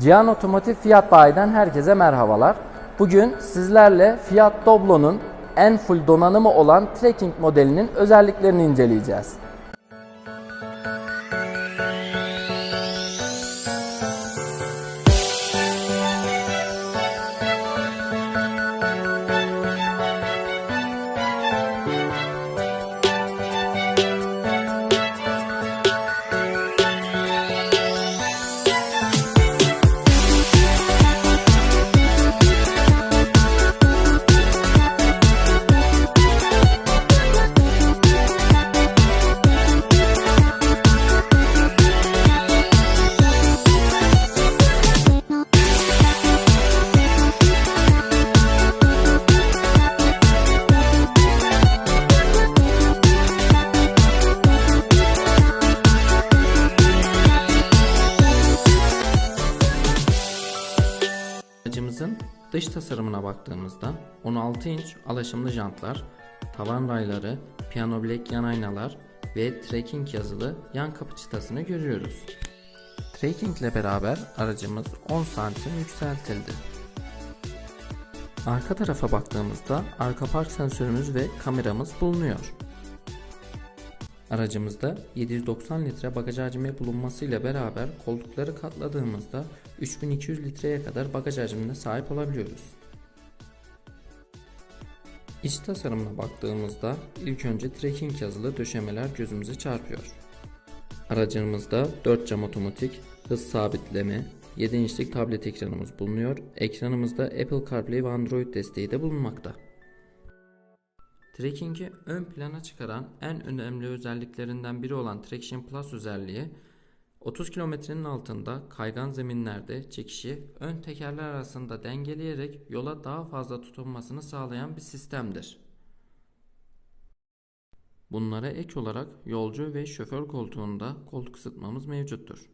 Cihan Otomotiv Fiyat Bayi'den herkese merhabalar. Bugün sizlerle Fiat Doblo'nun en full donanımı olan trekking modelinin özelliklerini inceleyeceğiz. Aracımızın dış tasarımına baktığımızda 16 inç alaşımlı jantlar, tavan rayları, piyano bilek yan aynalar ve trekking yazılı yan kapı çıtasını görüyoruz. Trekking ile beraber aracımız 10 santim yükseltildi. Arka tarafa baktığımızda arka park sensörümüz ve kameramız bulunuyor. Aracımızda 790 litre bagaj hacmi bulunmasıyla beraber koltukları katladığımızda 3200 litreye kadar bagaj hacmine sahip olabiliyoruz. İç tasarımına baktığımızda ilk önce trekking yazılı döşemeler gözümüze çarpıyor. Aracımızda 4 cam otomatik, hız sabitleme, 7 inçlik tablet ekranımız bulunuyor. Ekranımızda Apple CarPlay ve Android desteği de bulunmakta. Trekking'i ön plana çıkaran en önemli özelliklerinden biri olan Traction Plus özelliği 30 kilometrenin altında kaygan zeminlerde çekişi ön tekerler arasında dengeleyerek yola daha fazla tutunmasını sağlayan bir sistemdir. Bunlara ek olarak yolcu ve şoför koltuğunda koltuk ısıtmamız mevcuttur.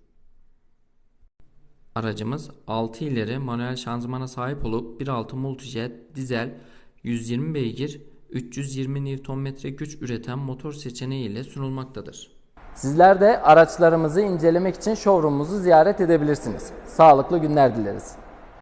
Aracımız 6 ileri manuel şanzımana sahip olup 1.6 multijet dizel 120 beygir 320 Nm güç üreten motor seçeneği ile sunulmaktadır. Sizler de araçlarımızı incelemek için showroom'umuzu ziyaret edebilirsiniz. Sağlıklı günler dileriz.